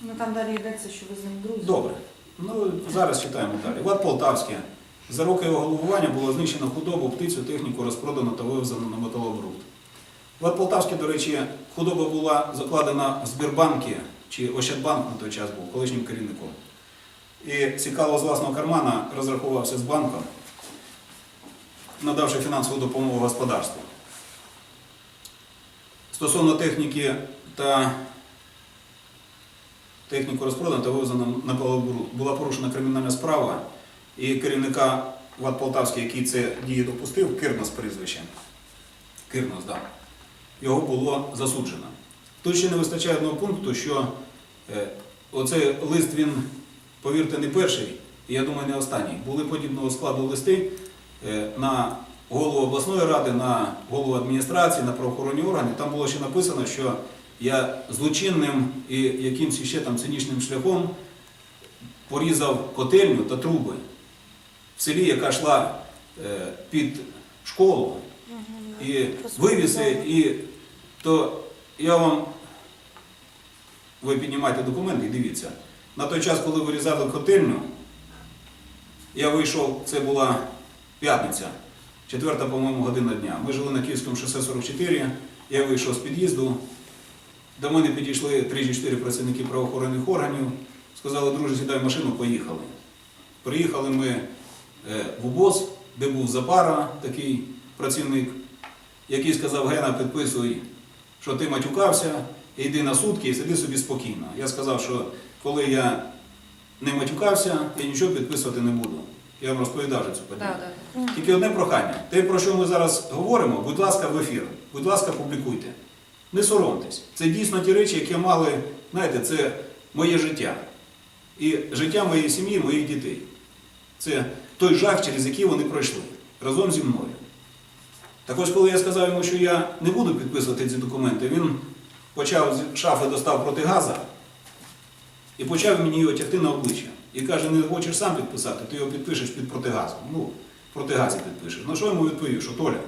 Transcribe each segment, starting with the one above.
Ну там далі йдеться, що ви з ним друзі. Добре. Ну, зараз читаємо далі. Ват Полтавське. За роки його головування було знищено худобу, птицю, техніку розпродано та вивезено на металобрухт. Ват Полтавське, до речі, худоба була закладена в Збірбанки, чи Ощадбанк на той час був, колишнім керівником. І цікаво з власного кармана розрахувався з банком, надавши фінансову допомогу господарству. Стосовно техніки та техніку розпродано та вивезено на Павлобру. Була порушена кримінальна справа, і керівника ВАД Полтавський, який це дії допустив, Кирнос прізвище. Кирнос, так. Його було засуджено. Тут ще не вистачає одного пункту, що е, оцей лист він, повірте, не перший, і я думаю, не останній. Були подібного складу листи е, на голову обласної ради, на голову адміністрації, на правоохоронні органи. Там було ще написано, що я злочинним і якимось ще там цинічним шляхом порізав котельню та труби в селі, яка йшла е, під школу, і вивіси, і то я вам, ви піднімайте документи і дивіться. На той час, коли вирізали котельню, я вийшов, це була п'ятниця, четверта, по-моєму, година дня. Ми жили на Київському шосе 44, я вийшов з під'їзду, до мене підійшли 3-4 працівники правоохоронних органів, сказали, друже, сідай в машину, поїхали. Приїхали ми е, в УБОЗ, де був Запара, такий працівник, який сказав, Гена, підписуй, що ти матюкався, йди на сутки і сиди собі спокійно. Я сказав, що коли я не матюкався, я нічого підписувати не буду. Я вам розповідав вже цю подію. Да, да. Тільки одне прохання. Те, про що ми зараз говоримо, будь ласка, в ефір. Будь ласка, публікуйте. Не соромтесь. Це дійсно ті речі, які мали, знаєте, це моє життя. І життя моєї сім'ї, моїх дітей. Це той жах, через який вони пройшли разом зі мною. Так ось, коли я сказав йому, що я не буду підписувати ці документи, він почав з шафи достав протигаза і почав мені його тягти на обличчя. І каже, не хочеш сам підписати, ти його підпишеш під протигазом. Ну, протигазі підпишеш. На що йому відповів, що Толя,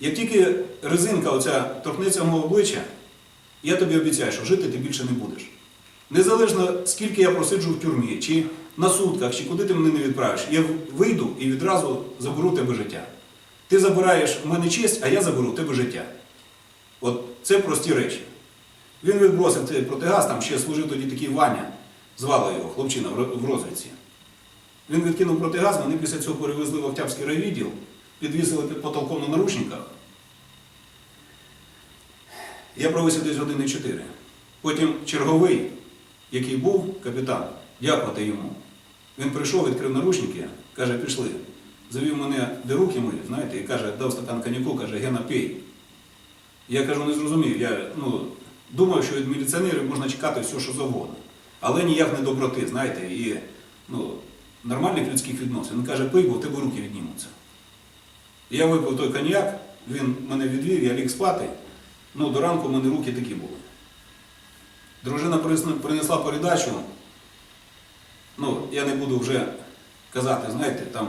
як тільки резинка оця торкнеться мого обличчя, я тобі обіцяю, що жити ти більше не будеш. Незалежно, скільки я просиджу в тюрмі, чи на сутках, чи куди ти мене не відправиш, я вийду і відразу заберу тебе життя. Ти забираєш в мене честь, а я заберу тебе життя. От це прості речі. Він відбросив цей протигаз, там ще служив тоді такий Ваня, звали його, хлопчина в розвідці. Він відкинув протигаз, вони після цього перевезли в Октябрський райвідділ, підвісили під потолком на наручниках. Я провисів десь години 4. Потім черговий, який був капітан, дякувати йому. Він прийшов, відкрив наручники, каже, пішли. Завів мене, де руки мої, знаєте, і каже, дав стакан коньяку, каже, Гена, пий. Я кажу, не зрозумів. Я ну, думав, що від міліціонерів можна чекати все, що завгодно. Але ніяк не доброти, знаєте, і ну, нормальних людських відносин. Він каже, пий, бо в тебе руки віднімуться. Я випив той коньяк, він мене відвів, я ліг спати. Ну, до ранку в мене руки такі були. Дружина принесла- передачу. Ну, я не буду вже казати, знаєте, там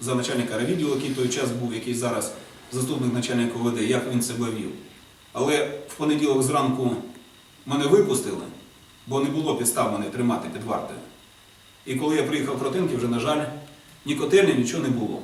за начальника райвідділу, який той час був, який зараз заступник начальника ОВД, як він себе вів. Але в понеділок зранку мене випустили, бо не було підстав мене тримати під вартою. І коли я приїхав в Кротинки, вже, на жаль, ні котельні, нічого не було.